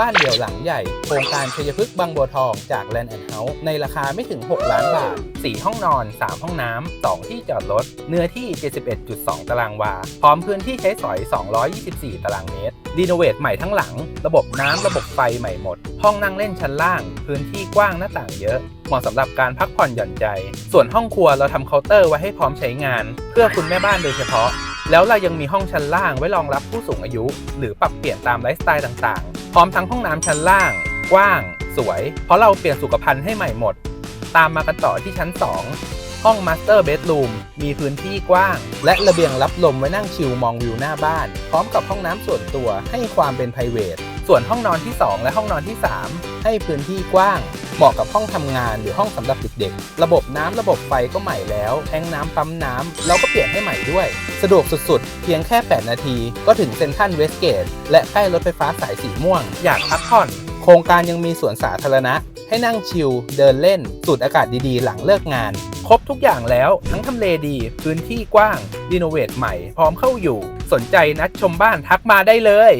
บ้านเดี่ยวหลังใหญ่ โครงการชัยพฤกษ์บางบัวทองจากแลนด์แอนด์เฮาส์ในราคาไม่ถึง 6 ล้านบาท 4 ห้องนอน 3 ห้องน้ำ 2 ที่จอดรถ เนื้อที่ 71.2 ตารางวา พร้อมพื้นที่ใช้สอย 224 ตารางเมตร รีโนเวทใหม่ทั้งหลัง ระบบน้ำระบบไฟใหม่หมด ห้องนั่งเล่นชั้นล่าง พื้นที่กว้างหน้าต่างเยอะเหมาะสำหรับการพักผ่อนหย่อนใจ ส่วนห้องครัวเราทำเคาน์เตอร์ไว้ให้พร้อมใช้งาน เพื่อคุณแม่บ้านโดยเฉพาะ แล้วเรายังมีห้องชั้นล่างไว้รองรับผู้สูงอายุ หรือปรับเปลี่ยนตามไลฟ์สไตล์ต่างๆ พร้อมทั้งห้องน้ำชั้นล่าง กว้าง สวย เพราะเราเปลี่ยนสุขภัณฑ์ให้ใหม่หมด ตามมากันต่อที่ชั้น 2 ห้องมาสเตอร์เบดรูมมีพื้นที่กว้าง และระเบียงรับลมไว้นั่งชิลมองวิวหน้าบ้าน พร้อมกับห้องน้ำส่วนตัวให้ความเป็นไพรเวท ส่วนห้องนอนที่ 2 และห้องนอนที่ 3 ให้พื้นที่กว้างเหมาะกับห้องทำงานหรือห้องสำหรับเด็กๆ ระบบน้ำระบบไฟก็ใหม่แล้วแทงน้ำปั๊มน้ำเราก็เปลี่ยนให้ใหม่ด้วย สะดวกสุดๆ เพียงแค่ 8 นาที ก็ถึงเซ็นทรัลเวสเกตและใกล้รถไฟฟ้าสายสีม่วง อยากพักผ่อน โครงการยังมีสวนสาธารณะ ให้นั่งชิลเดินเล่น สูดอากาศดีๆ หลังเลิกงาน ครบทุกอย่างแล้วทั้งทำเลดี พื้นที่กว้างรีโนเวทใหม่พร้อมเข้าอยู่ สนใจนัดชมบ้านทักมาได้เลย